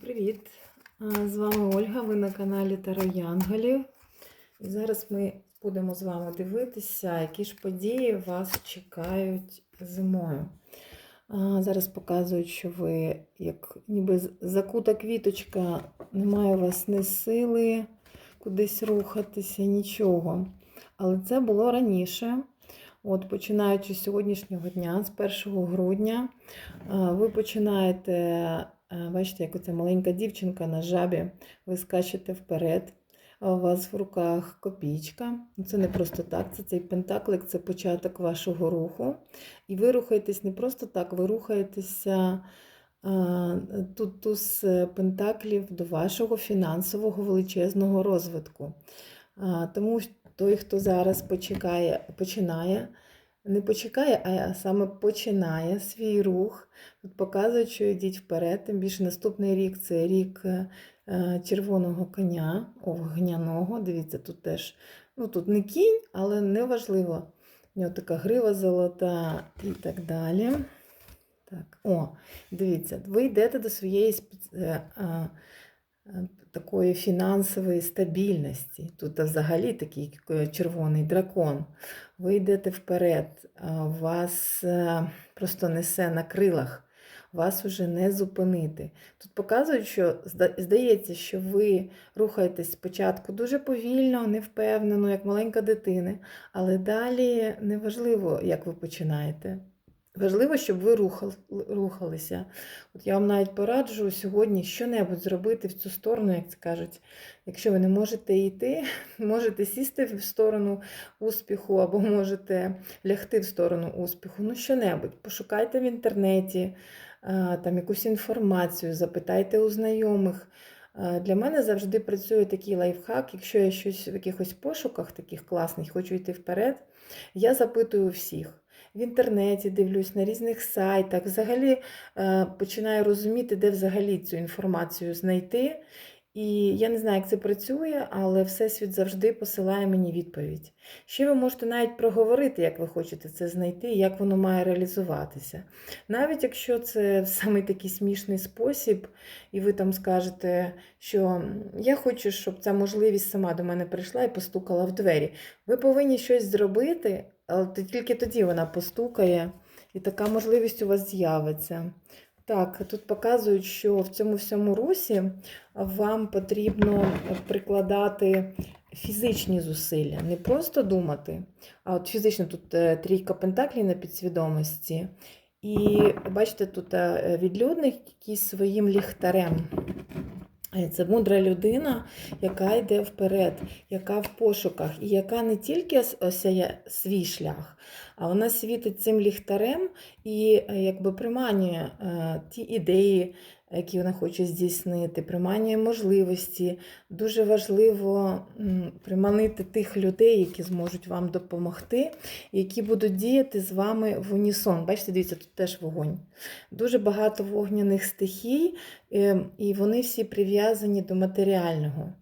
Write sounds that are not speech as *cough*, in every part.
Привіт! З вами Ольга, ви на каналі Таро Янголів. І зараз ми будемо з вами дивитися, які ж події вас чекають зимою. Зараз показують, що ви, як ніби закута квіточка, немає у вас ні сили кудись рухатися, нічого. Але це було раніше. От, починаючи з сьогоднішнього дня, з 1 грудня, ви починаєте Бачите, як оця маленька дівчинка на жабі, ви скачете вперед, а у вас в руках копійка. Ну, Це не просто так, це цей пентаклик, це початок вашого руху. І ви рухаєтесь не просто так, ви рухаєтеся тут туз пентаклів до вашого фінансового величезного розвитку. Тому той, хто зараз почекає, починає, не почекає, а саме починає свій рух. Тут показують, що йдіть вперед. Тим більше наступний рік це рік е, червоного коня, огняного. Дивіться, тут теж ну тут не кінь, але не важливо. У нього така грива золота і так далі. Так, О, дивіться, ви йдете до своєї е, е, такої фінансової стабільності. Тут взагалі такий е, червоний дракон. Ви йдете вперед, вас е, просто несе на крилах, вас уже не зупинити. Тут показують, що здається, що ви рухаєтесь спочатку дуже повільно, невпевнено, як маленька дитина, але далі неважливо, як ви починаєте. Важливо, щоб ви рухал- рухалися. От я вам навіть пораджу сьогодні що-небудь зробити в цю сторону, як це кажуть. Якщо ви не можете йти, *laughs* можете сісти в сторону успіху, або можете лягти в сторону успіху. Ну, що-небудь. Пошукайте в інтернеті там якусь інформацію, запитайте у знайомих. Для мене завжди працює такий лайфхак, якщо я щось в якихось пошуках таких класних, хочу йти вперед, я запитую всіх. В інтернеті дивлюсь на різних сайтах, взагалі е, починаю розуміти, де взагалі цю інформацію знайти. І я не знаю, як це працює, але Всесвіт завжди посилає мені відповідь. Ще ви можете навіть проговорити, як ви хочете це знайти, як воно має реалізуватися. Навіть якщо це *laughs* саме такий смішний спосіб, і ви там скажете, що я хочу, щоб ця можливість сама до мене прийшла і постукала в двері. Ви повинні щось зробити, але тільки тоді вона постукає, і така можливість у вас з'явиться. Так, тут показують, що в цьому всьому русі вам потрібно прикладати фізичні зусилля, не просто думати, а от фізично тут е, трійка пентаклів на підсвідомості. І бачите, тут е, відлюдник якийсь своїм ліхтарем. Е, Це мудра людина, яка йде вперед, яка в пошуках, і яка не тільки осяє свій шлях, а вона світить цим ліхтарем і е, якби приманює е, ті ідеї, які вона хоче здійснити, приманює можливості. Дуже важливо приманити тих людей, які зможуть вам допомогти, які будуть діяти з вами в унісон. Бачите, дивіться, тут теж вогонь. Дуже багато вогняних стихій, е, і вони всі прив'язані до матеріального.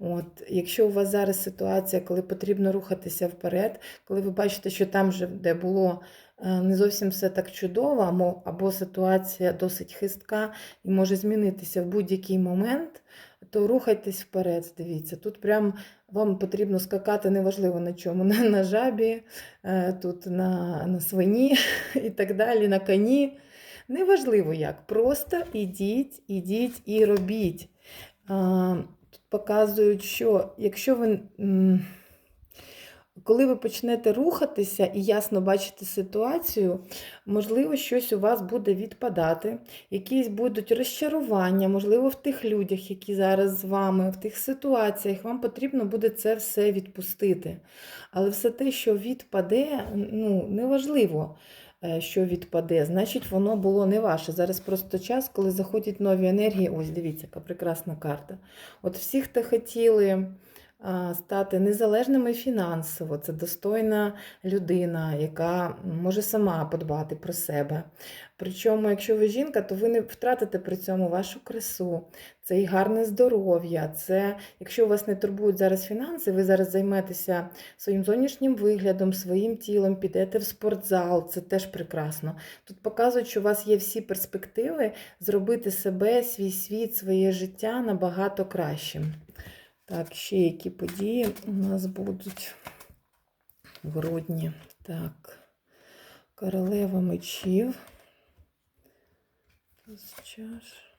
От, якщо у вас зараз ситуація, коли потрібно рухатися вперед, коли ви бачите, що там вже де було не зовсім все так чудово, або, ситуація досить хистка і може змінитися в будь-який момент, то рухайтесь вперед. Дивіться, тут прям вам потрібно скакати неважливо на чому, *laughs* на, на жабі, е, тут на, на свині *laughs* і так далі, на коні. Неважливо як, просто ідіть, ідіть і робіть. Тут показують, що якщо ви. Коли ви почнете рухатися і ясно бачити ситуацію, можливо, щось у вас буде відпадати, якісь будуть розчарування, можливо, в тих людях, які зараз з вами, в тих ситуаціях, вам потрібно буде це все відпустити. Але все те, що відпаде, ну, неважливо, е, що відпаде, значить, воно було не ваше. Зараз просто час, коли заходять нові енергії. Ось, дивіться, яка прекрасна карта. От всі, хто хотіли стати незалежними фінансово. Це достойна людина, яка може сама подбати про себе. Причому, якщо ви жінка, то ви не втратите при цьому вашу красу, це і гарне здоров'я. Це, якщо вас не турбують зараз фінанси, ви зараз займетеся своїм зовнішнім виглядом, своїм тілом, підете в спортзал, це теж прекрасно. Тут показують, що у вас є всі перспективи зробити себе, свій світ, своє життя набагато кращим. Так, ще які події у нас будуть в грудні. Так, королева мечів. Чаш.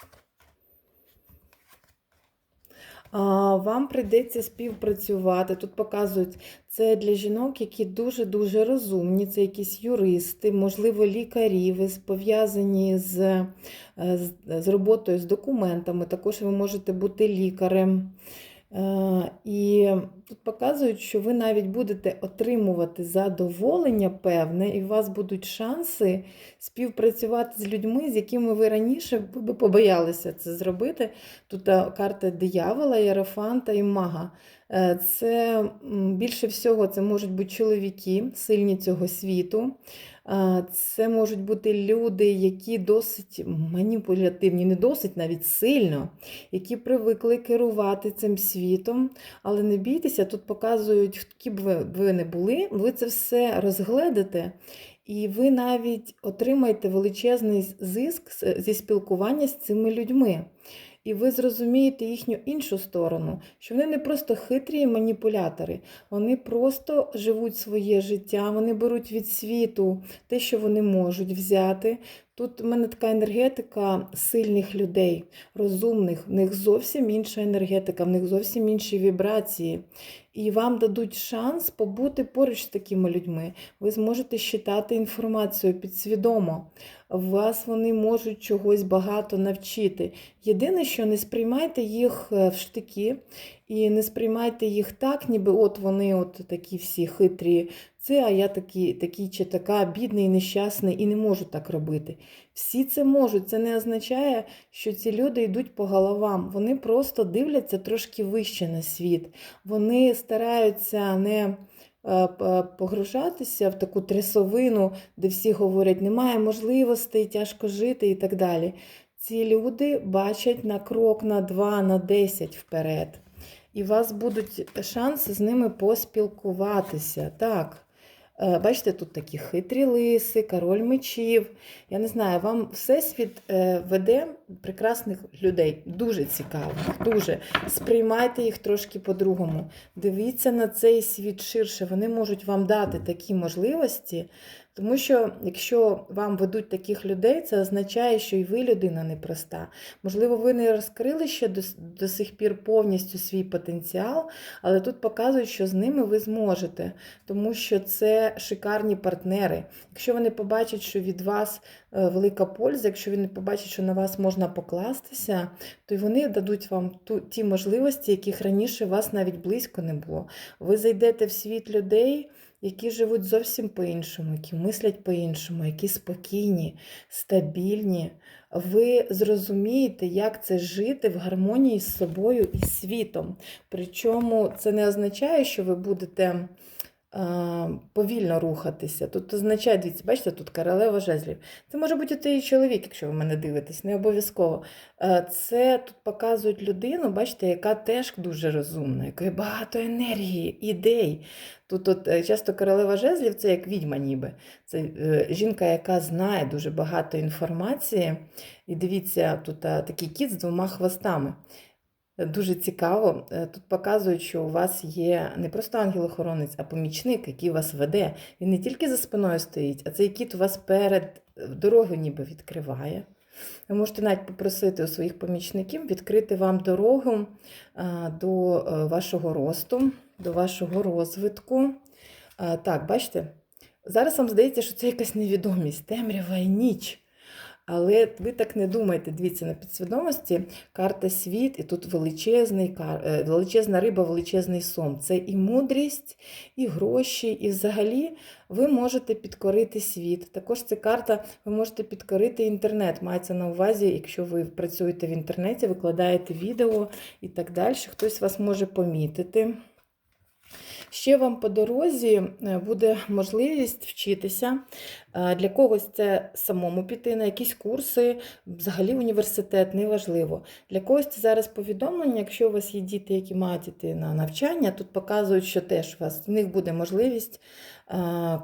А, Вам прийдеться співпрацювати. Тут показують це для жінок, які дуже-дуже розумні, це якісь юристи, можливо, лікарі, ви пов'язані е, з, з роботою з документами. Також ви можете бути лікарем. Е, І тут показують, що ви навіть будете отримувати задоволення певне, і у вас будуть шанси співпрацювати з людьми, з якими ви раніше би побоялися це зробити. Тут е, карта диявола, Єрофанта і мага. Е, Це більше всього це можуть бути чоловіки, сильні цього світу. Це можуть бути люди, які досить маніпулятивні, не досить навіть сильно, які привикли керувати цим світом. Але не бійтеся, тут показують, які б ви не були, ви це все розгледите. І ви навіть отримаєте величезний зиск зі спілкування з цими людьми. І ви зрозумієте їхню іншу сторону, що вони не просто хитрі маніпулятори, вони просто живуть своє життя, вони беруть від світу те, що вони можуть взяти. Тут у мене така енергетика сильних людей, розумних, в них зовсім інша енергетика, в них зовсім інші вібрації. І вам дадуть шанс побути поруч з такими людьми. Ви зможете считати інформацію підсвідомо. Вас вони можуть чогось багато навчити. Єдине, що не сприймайте їх е, в штики і не сприймайте їх так, ніби от вони от такі всі хитрі. Це, а я такий, такий чи така бідний, нещасний і не можу так робити. Всі це можуть. Це не означає, що ці люди йдуть по головам. Вони просто дивляться трошки вище на світ. Вони стараються не е, погружатися в таку трясовину, де всі говорять, немає можливостей, тяжко жити і так далі. Ці люди бачать на крок, на два, на десять вперед. І у вас будуть шанси з ними поспілкуватися. Так. Е, Бачите, тут такі хитрі лиси, король мечів. Я не знаю, вам Всесвіт е, веде прекрасних людей, дуже цікавих, дуже. Сприймайте їх трошки по-другому. Дивіться на цей світ ширше. Вони можуть вам дати такі можливості, тому що якщо вам ведуть таких людей, це означає, що і ви людина непроста. Можливо, ви не розкрили ще до, до сих пір повністю свій потенціал, але тут показують, що з ними ви зможете, тому що це шикарні партнери. Якщо вони побачать, що від вас е, велика польза, якщо вони побачать, що на вас можна покластися, то й вони дадуть вам ту, ті можливості, яких раніше у вас навіть близько не було. Ви зайдете в світ людей, які живуть зовсім по-іншому, які мислять по-іншому, які спокійні, стабільні. Ви зрозумієте, як це жити в гармонії з собою і світом. Причому це не означає, що ви будете повільно рухатися. Тут означає, дивіться, бачите, тут королева жезлів. Це може бути той чоловік, якщо ви мене дивитесь, не обов'язково. Е, Це тут показують людину, бачите, яка теж дуже розумна, якої багато енергії, ідей. Тут от, е, часто королева жезлів це як відьма ніби. Це е, жінка, яка знає дуже багато інформації. І дивіться, тут такий кіт з двома хвостами. Дуже цікаво. Е, Тут показують, що у вас є не просто ангел-охоронець, а помічник, який вас веде. Він не тільки за спиною стоїть, а цей кіт у вас перед е, дорогу ніби відкриває. Ви можете навіть попросити у своїх помічників відкрити вам дорогу до е, вашого росту, до вашого розвитку. Так, бачите, зараз вам здається, що це якась невідомість, темрява і ніч. Але ви так не думайте. Дивіться, на підсвідомості карта світ, і тут величезний, е, величезна риба, величезний сом. Це і мудрість, і гроші, і взагалі ви можете підкорити світ. Також це карта, ви можете підкорити інтернет. Мається на увазі, якщо ви працюєте в інтернеті, викладаєте відео і так далі, хтось вас може помітити. Ще вам по дорозі е, буде можливість вчитися. Е, Для когось це самому піти на якісь курси, взагалі університет, неважливо. Для когось це зараз повідомлення, якщо у вас є діти, які мають іти на навчання, тут показують, що теж у вас в них буде можливість е,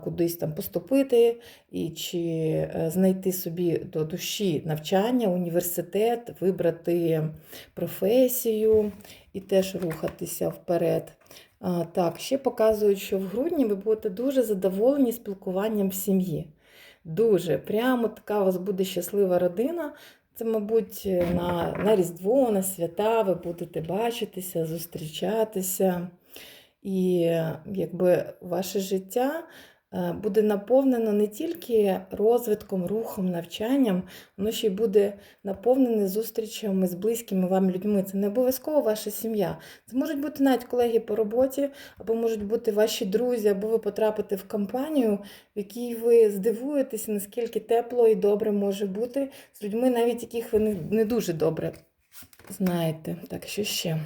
кудись там поступити і чи знайти собі до душі навчання, університет, вибрати професію і теж рухатися вперед. А, Так, ще показують, що в грудні ви будете дуже задоволені спілкуванням в сім'ї. Дуже. Прямо така у вас буде щаслива родина. Це, мабуть, на, на Різдво, на свята ви будете бачитися, зустрічатися. І якби ваше життя буде наповнено не тільки розвитком, рухом, навчанням, воно ще й буде наповнене зустрічами з близькими вам людьми. Це не обов'язково ваша сім'я. Це можуть бути навіть колеги по роботі, або можуть бути ваші друзі, або ви потрапите в компанію, в якій ви здивуєтеся, наскільки тепло і добре може бути з людьми, навіть яких ви не, не дуже добре знаєте. Так, що ще?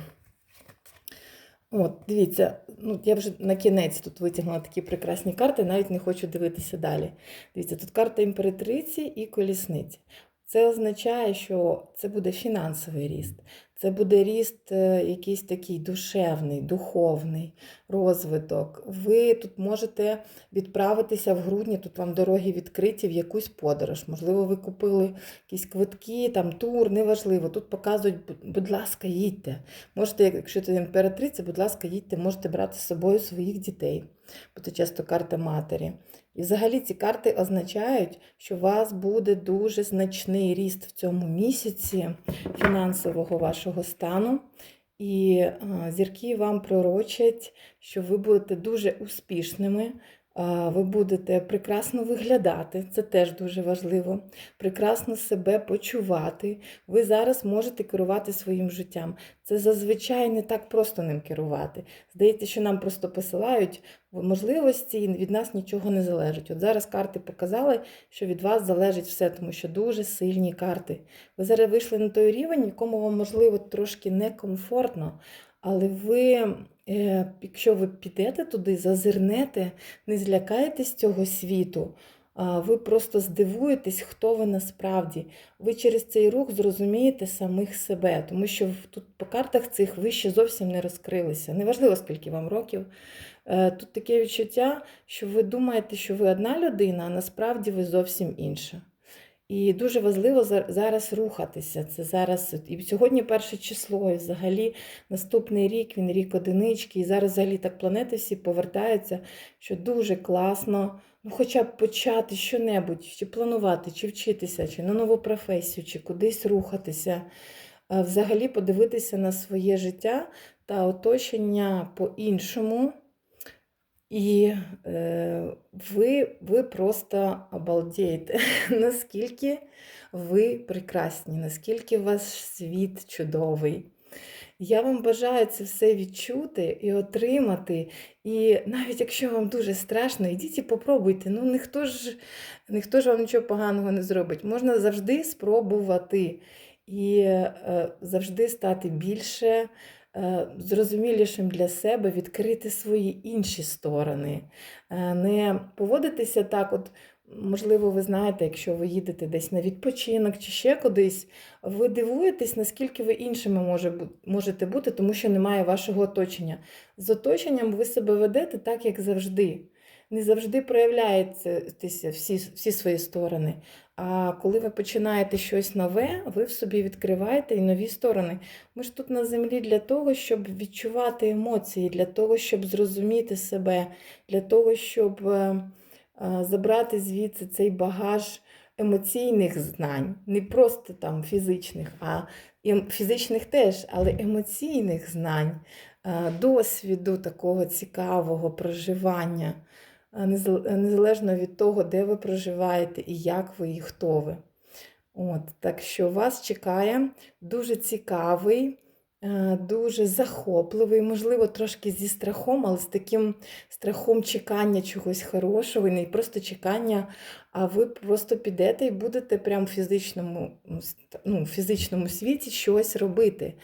От, дивіться, ну я вже на кінець тут витягнула такі прекрасні карти, навіть не хочу дивитися далі. Дивіться, тут карта імператриці і колісниці. Це означає, що це буде фінансовий ріст, це буде ріст е, якийсь такий душевний, духовний розвиток. Ви тут можете відправитися в грудні, тут вам дороги відкриті в якусь подорож. Можливо, ви купили якісь квитки, там тур, неважливо. Тут показують, будь- ласка, їдьте. Можете, якщо це імператриця, будь ласка, їдьте, можете брати з собою своїх дітей, бо це часто карта матері. І взагалі ці карти означають, що у вас буде дуже значний ріст в цьому місяці фінансового вашого стану. І зірки вам пророчать, що ви будете дуже успішними, ви будете прекрасно виглядати, це теж дуже важливо, прекрасно себе почувати. Ви зараз можете керувати своїм життям. Це зазвичай не так просто ним керувати. Здається, що нам просто посилають можливості і від нас нічого не залежить. От зараз карти показали, що від вас залежить все, тому що дуже сильні карти. Ви зараз вийшли на той рівень, якому вам, можливо, трошки некомфортно, але ви, е, якщо ви підете туди, зазирнете, не злякаєтесь цього світу. Ви просто здивуєтесь, хто ви насправді. Ви через цей рух зрозумієте самих себе, тому що тут по картах цих ви ще зовсім не розкрилися. Неважливо, скільки вам років. Е, Тут таке відчуття, що ви думаєте, що ви одна людина, а насправді ви зовсім інша. І дуже важливо за- зараз рухатися. Це зараз і сьогодні перше число, і взагалі наступний рік він рік одинички. І зараз взагалі так планети всі повертаються, що дуже класно. Ну, хоча б почати що-небудь, чи планувати, чи вчитися, чи на нову професію, чи кудись рухатися. Взагалі подивитися на своє життя та оточення по-іншому. І е, ви, ви просто обалдієте, *laughs* наскільки ви прекрасні, наскільки ваш світ чудовий. Я вам бажаю це все відчути і отримати. І навіть якщо вам дуже страшно, ідіть і попробуйте. Ну, ніхто ж, ніхто ж вам нічого поганого не зробить. Можна завжди спробувати і е, завжди стати більше зрозумілішим для себе, відкрити свої інші сторони, Е, не поводитися так, от. Можливо, ви знаєте, якщо ви їдете десь на відпочинок чи ще кудись, ви дивуєтесь, наскільки ви іншими може, можете бути, тому що немає вашого оточення. З оточенням ви себе ведете так, як завжди. Не завжди проявляєтеся всі, всі свої сторони. А коли ви починаєте щось нове, ви в собі відкриваєте і нові сторони. Ми ж тут на землі для того, щоб відчувати емоції, для того, щоб зрозуміти себе, для того, щоб е, е, забрати звідси цей багаж емоційних знань, не просто там фізичних, а фізичних теж, але емоційних знань, е, досвіду такого цікавого проживання, незалежно від того, де ви проживаєте і як ви і хто ви. От, так що вас чекає дуже цікавий, е, дуже захопливий, можливо, трошки зі страхом, але з таким страхом чекання чогось хорошого, не просто чекання, а ви просто підете і будете прямо в фізичному, ну, фізичному світі щось робити.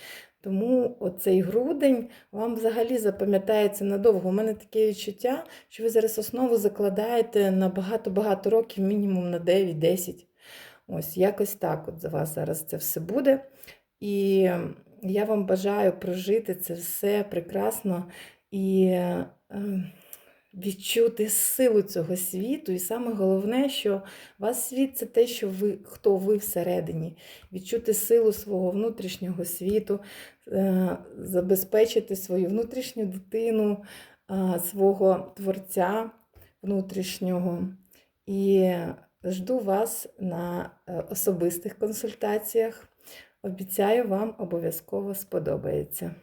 Тому оцей грудень вам взагалі запам'ятається надовго. У мене таке відчуття, що ви зараз основу закладаєте на багато-багато років, мінімум на 9-10. Ось якось так от за вас зараз це все буде. І я вам бажаю прожити це все прекрасно і е, відчути силу цього світу. І саме головне, що вас світ це те, що ви, хто ви всередині, відчути силу свого внутрішнього світу, е, забезпечити свою внутрішню дитину, е, свого творця внутрішнього. І жду вас на е, особистих консультаціях. Обіцяю, вам обов'язково сподобається.